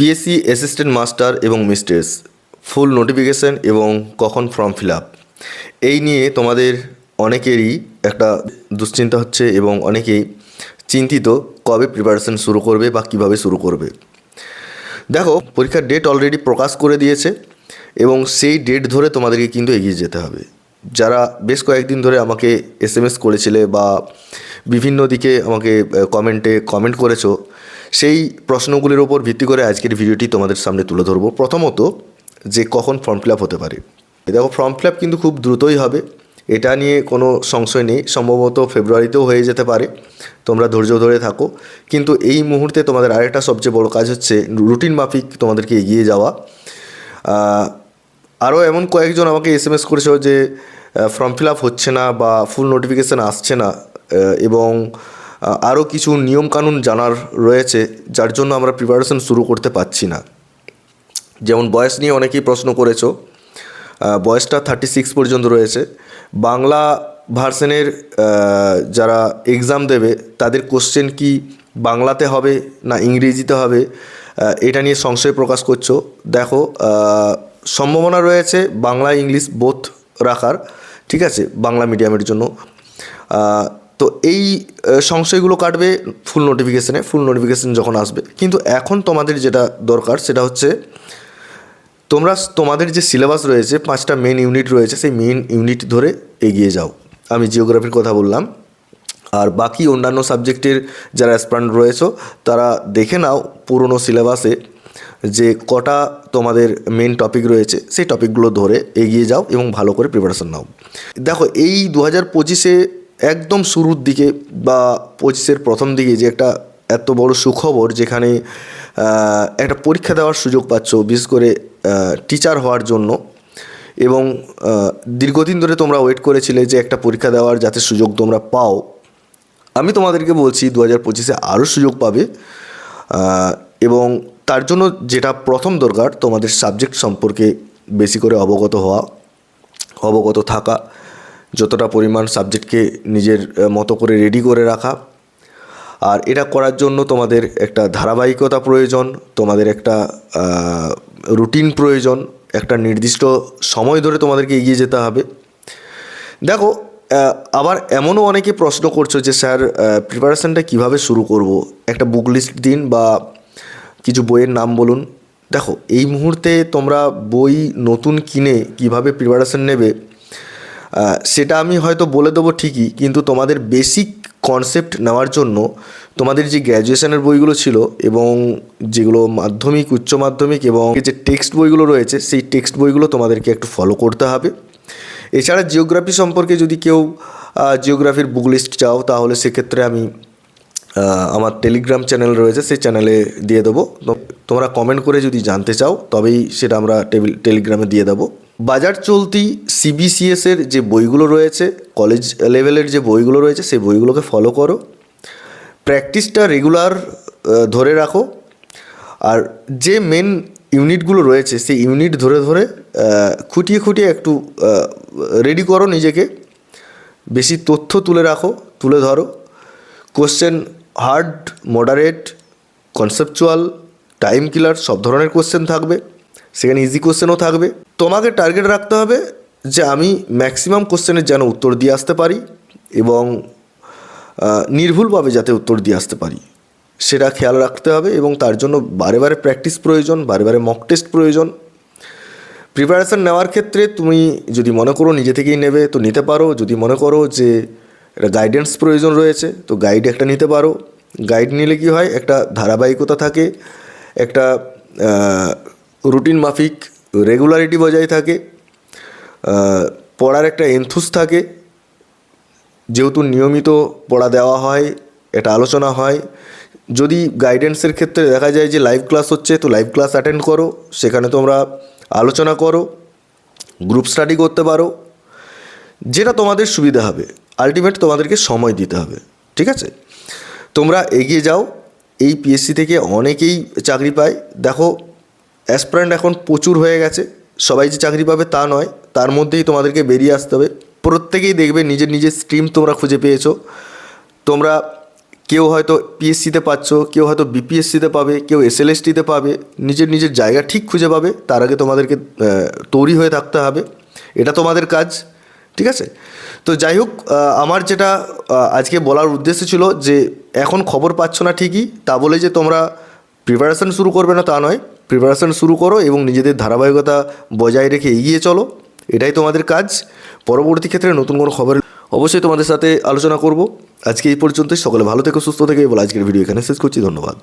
PSC assistant master এবং mistress full notification এবং কখন ফর্ম ফিল আপ এই নিয়ে তোমাদের অনেকেরই একটা দুশ্চিন্তা হচ্ছে এবং অনেকেই চিন্তিত কবে প্রিপারেশন শুরু করবে বা কীভাবে শুরু করবে। দেখো, পরীক্ষার ডেট অলরেডি প্রকাশ করে দিয়েছে এবং সেই ডেট ধরে তোমাদেরকে কিন্তু এগিয়ে যেতে হবে। যারা বেশ কয়েকদিন ধরে আমাকে এস এম এস করেছিলে বা বিভিন্ন দিকে আমাকে কমেন্টে কমেন্ট করেছ সেই প্রশ্নগুলির ওপর ভিত্তি করে আজকের ভিডিওটি তোমাদের সামনে তুলে ধরবো। প্রথমত, যে কখন ফর্ম ফিল হতে পারে। দেখো ফর্ম ফিল কিন্তু খুব দ্রুতই হবে। এটা নিয়ে কোনো সংশয় নেই। সম্ভবত ফেব্রুয়ারিতেও হয়ে যেতে পারে। তোমরা ধৈর্য ধরে থাকো। কিন্তু এই মুহূর্তে তোমাদের আরেকটা সবচেয়ে বড় কাজ হচ্ছে রুটিন মাফিক তোমাদেরকে এগিয়ে যাওয়া। আরও এমন কয়েকজন আমাকে এস এম এস করেছিল যে ফর্ম ফিল আপ হচ্ছে না বা ফুল নোটিফিকেশান আসছে না। এবং আরও কিছু নিয়মকানুন জানার রয়েছে, যার জন্য আমরা প্রিপারেশন শুরু করতে পারছি না। যেমন বয়স নিয়ে অনেকেই প্রশ্ন করেছ বয়সটা থার্টি সিক্স পর্যন্ত রয়েছে। বাংলা ভার্সনের যারা এক্সাম দেবে, তাদের কোশ্চেন কি বাংলাতে হবে না ইংরেজিতে হবে? এটা নিয়ে সংশয় প্রকাশ করছ। দেখো সম্ভাবনা রয়েছে বাংলা, ইংলিশ বোথ রাখার, ঠিক আছে? বাংলা মিডিয়ামের জন্য। তো এই সংশয়গুলো কাটবে ফুল নোটিফিকেশানে ফুল নোটিফিকেশান যখন আসবে। কিন্তু এখন তোমাদের যেটা দরকার, সেটা হচ্ছে তোমরা, তোমাদের যে সিলেবাস রয়েছে, পাঁচটা মেন ইউনিট রয়েছে, সেই মেন ইউনিট ধরে এগিয়ে যাও। আমি জিওগ্রাফির কথা বললাম। আর বাকি অন্যান্য সাবজেক্টের যারা অ্যাসপারেন্ট রয়েছে, তারা দেখে নাও পুরনো সিলেবাসে যে কটা তোমাদের মেন টপিক রয়েছে, সেই টপিকগুলো ধরে এগিয়ে যাও এবং ভালো করে প্রিপারেশন নাও। দেখো, এই দু হাজার পঁচিশে একদম শুরুর দিকে বা পঁচিশের প্রথম দিকে যে একটা এত বড় সুখবর যেখানে একটা পরীক্ষা দেওয়ার সুযোগ পাচ্ছ, বিশেষ করে টিচার হওয়ার জন্য এবং দীর্ঘদিন ধরে তোমরা ওয়েট করেছিলে যে একটা পরীক্ষা দেওয়ার যাতে সুযোগ তোমরা পাও। আমি তোমাদেরকে বলছি দু হাজার পঁচিশে আরও সুযোগ পাবে এবং তার জন্য যেটা প্রথম দরকার তোমাদের সাবজেক্ট সম্পর্কে বেশি করে অবগত হওয়া, অবগত থাকা। যতটা পরিমাণ সাবজেক্টকে নিজের মতো করে রেডি করে রাখা। আর এটা করার জন্য তোমাদের একটা ধারাবাহিকতা প্রয়োজন, তোমাদের একটা রুটিন প্রয়োজন, একটা নির্দিষ্ট সময় ধরে তোমাদেরকে এগিয়ে যেতে হবে। দেখো আবার এমনও অনেকে প্রশ্ন করছ যে, স্যার প্রিপারেশানটা কীভাবে শুরু করব? একটা বুক লিস্ট দিন বা কিছু বইয়ের নাম বলুন। দেখো, এই মুহূর্তে তোমরা বই নতুন কিনে কীভাবে প্রিপারেশান নেবে সেটা আমি হয়তো বলে দেবো ঠিকই, কিন্তু তোমাদের বেসিক কনসেপ্ট নেওয়ার জন্য তোমাদের যে গ্র্যাজুয়েশনের বইগুলো ছিল এবং যেগুলো মাধ্যমিক, উচ্চ মাধ্যমিক এবং যে টেক্সট বইগুলো রয়েছে, সেই টেক্সট বইগুলো তোমাদেরকে একটু ফলো করতে হবে। এছাড়া জিওগ্রাফি সম্পর্কে যদি কেউ জিওগ্রাফির বুক লিস্ট চাও, তাহলে সেক্ষেত্রে আমি আমার টেলিগ্রাম চ্যানেল রয়েছে, সেই চ্যানেলে দিয়ে দেবো। তোমরা কমেন্ট করে যদি জানতে চাও, তবেই সেটা আমরা টেলিগ্রামে দিয়ে দেবো। বাজার চলতি সিবিসিএস এর যে বইগুলো রয়েছে কলেজ লেভেলের যে বইগুলো রয়েছে, সেই বইগুলোকে ফলো করো। প্র্যাকটিসটা রেগুলার ধরে রাখো। আর যে মেন ইউনিটগুলো রয়েছে, সেই ইউনিট ধরে ধরে খুঁটিয়ে খুঁটিয়ে একটু রেডি করো নিজেকে। বেশি তথ্য তুলে রাখো, তুলে ধরো। Question hard moderate conceptual time killer সব ধরনের কোশ্চেন থাকবে। সেখানে ইজি কোশ্চেনও থাকবে। তোমাকে টার্গেট রাখতে হবে যে আমি ম্যাক্সিমাম কোশ্চেনের যেন উত্তর দিয়ে আসতে পারি এবং নির্ভুলভাবে যাতে উত্তর দিয়ে আসতে পারি। সেটা খেয়াল রাখতে হবে এবং তার জন্য বারে বারে প্র্যাকটিস প্রয়োজন, বারে বারে মক টেস্ট প্রয়োজন। প্রিপারেশান নেওয়ার ক্ষেত্রে তুমি যদি মনে করো নিজে থেকেই নেবে, তো নিতে পারো। যদি মনে করো যে একটা গাইডেন্স প্রয়োজন রয়েছে, তো গাইড একটা নিতে পারো। গাইড নিলে কি হয়, একটা ধারাবাহিকতা থাকে, একটা রুটিন মাফিক রেগুলারিটি বজায় থাকে পড়ার একটা এনথুস থাকে, যেহেতু নিয়মিত পড়া দেওয়া হয়, এটা আলোচনা হয়। যদি গাইডেন্সের ক্ষেত্রে দেখা যায় যে লাইভ ক্লাস হচ্ছে, তো লাইভ ক্লাস অ্যাটেন্ড করো, সেখানে তোমরা আলোচনা করো গ্রুপ স্টাডি করতে পারো, যেটা তোমাদের সুবিধা হবে। আলটিমেট তোমাদেরকে সময় দিতে হবে, ঠিক আছে? তোমরা এগিয়ে যাও, এই পিএসসি থেকে অনেকেই চাকরি পায়। দেখো অ্যাসপ্যারেন্ট এখন প্রচুর হয়ে গেছে। সবাই যে চাকরি পাবে তা নয়, তার মধ্যেই তোমাদেরকে বেরিয়ে আসতে হবে। প্রত্যেকেই দেখবে নিজের নিজের স্ট্রিম তোমরা খুঁজে পেয়েছ। তোমরা কেউ হয়তো পিএসসিতে পাচ্ছ, কেউ হয়তো বিপিএসসিতে পাবে, কেউ এসএলএসটিতে পাবে, নিজের নিজের জায়গা ঠিক খুঁজে পাবে, তার আগে তোমাদেরকে তৈরি হয়ে থাকতে হবে। এটা তোমাদের কাজ, ঠিক আছে? তো যাই হোক আমার যেটা আজকে বলার উদ্দেশ্য ছিল যে, এখন খবর পাচ্ছ না ঠিকই, তা বলে যে তোমরা প্রিপারেশন শুরু করবে না তা নয়। প্রিপারেশন শুরু করো এবং নিজেদের ধারাবাহিকতা বজায় রেখে এগিয়ে চলো। এটাই তোমাদের কাজ। পরবর্তী ক্ষেত্রে নতুন কোনো খবর অবশ্যই তোমাদের সাথে আলোচনা করব। আজকে এই পর্যন্তই। সকলে ভালো থেকে, সুস্থ থেকে। বলে আজকের ভিডিও এখানে শেষ করছি। ধন্যবাদ।